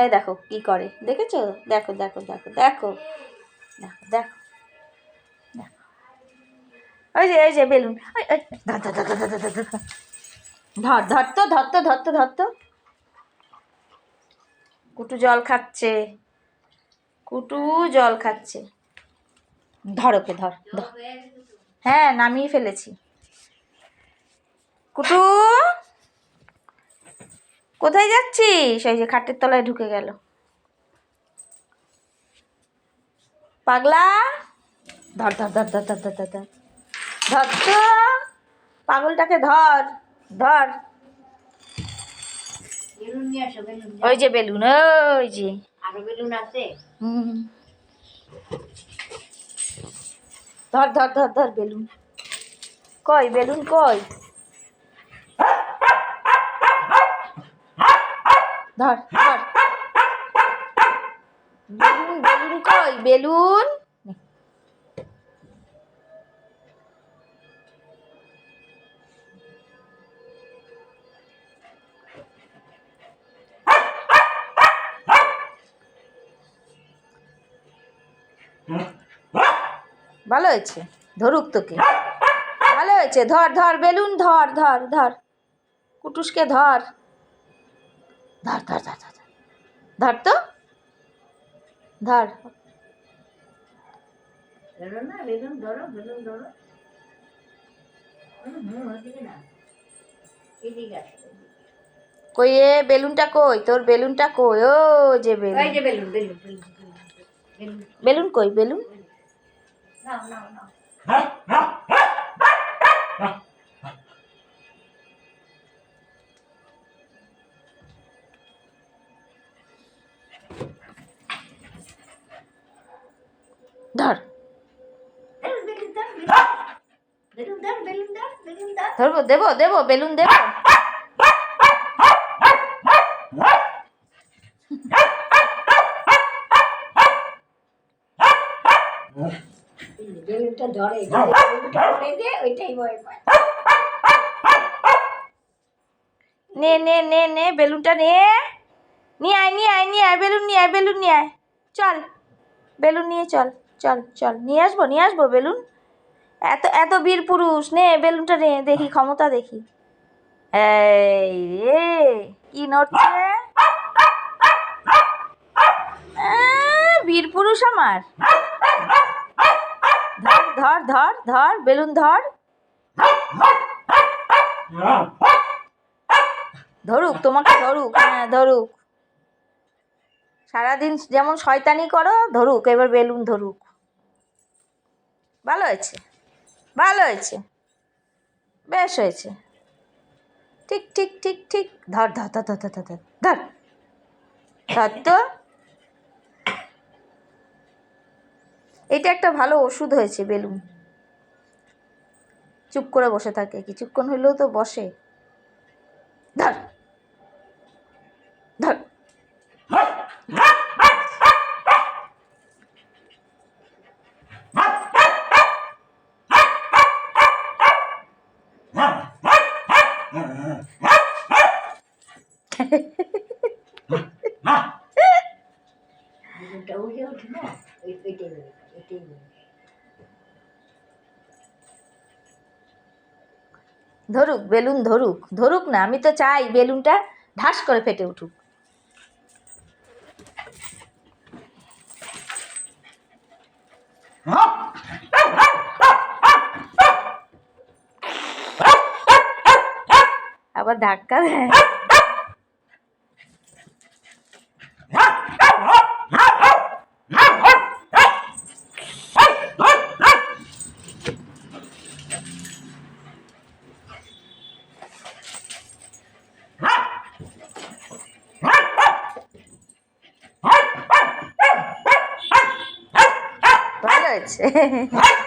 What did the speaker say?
এই দেখো কি করে, দেখেছ? দেখো দেখো দেখো দেখো দেখো দেখো ওই যে ওই যে বেলুন ধর ধর তো ধর তো কুটু জল খাচ্ছে, কুটু জল খাচ্ছে। ধর ওকে ধর। হ্যাঁ নামিয়ে ফেলেছি। কুটু! কোথায় যাচ্ছিস? এই যে খাটের তলায় ঢুকে গেল। পাগলা? ধর ধর ধর ধর ধর ধর ধর ধর। ধর তো। পাগলটাকে ধর ধর। ওই যে বেলুন ওই যে। আরও বেলুন আছে? হুম। ধর ধর ধর ধর বেলুন। কই বেলুন কই? ধর ধর। বেলুন বেলুন কই? বেলুন? ভালো হয়েছে, ধরুক তোকে। ভালো হয়েছে, ধর ধর, বেলুন ধর ধর ধর। কুটুসকে ধর। ধার ধার ধার ধার ধার। তো? ধার। কই এ বেলুনটা কই? তোর বেলুনটা কই? ও যে বেলুন। বেলুন কই? বেলুন? না না না ধর। ধরবো দেবো দেবো বেলুন দেবো। বেলুনটা ধরে ধরে দে ওইটাই ভয় পায়। নে নে নে নে বেলুনটা নে। নিয়ে আয় নিয়ে আয় নিয়ে আয় বেলুন নিয়ে আয় বেলুন নিয়ে আয়। চল বেলুন নিয়ে চল। চল চল, নিয়ে আসব নিয়ে আসব বেলুন। এত এত বীর পুরুষ, নে বেলুনটা নে, দেখি, ক্ষমতা দেখি। এই রে, কি নড়ছে? বীর পুরুষ আমার। ধর ধর ধর ধর, বেলুন ধর। ধরুক, তোমাকে ধরুক হ্যাঁ ধরুক। সারাদিন যেমন শয়তানি করো, ধরুক, এবার বেলুন ধরুক। ভালো হয়েছে? ভালো হয়েছে। বেশ হয়েছে। ঠিক ঠিক ঠিক ঠিক। ধর ধর ধর ধর ধর ধর ধর ধর। তো। এটা একটা ভালো ওষুধ হয়েছে, বেলুন। চুপ করে বসে থাকে। কিছুক্ষণ হইলেও তো বসে। ধর বেলুনটা উড়ে ওঠে না ওই ওইটাই বেলুন ওইটাই বেলুন ধরুক, বেলুন ধরুক ধরুক না, আমি তো চাই বেলুনটা ঢাস করে ফেটে উঠুক। আবার ধাক্কা দেয়। Watch. ¿Ah?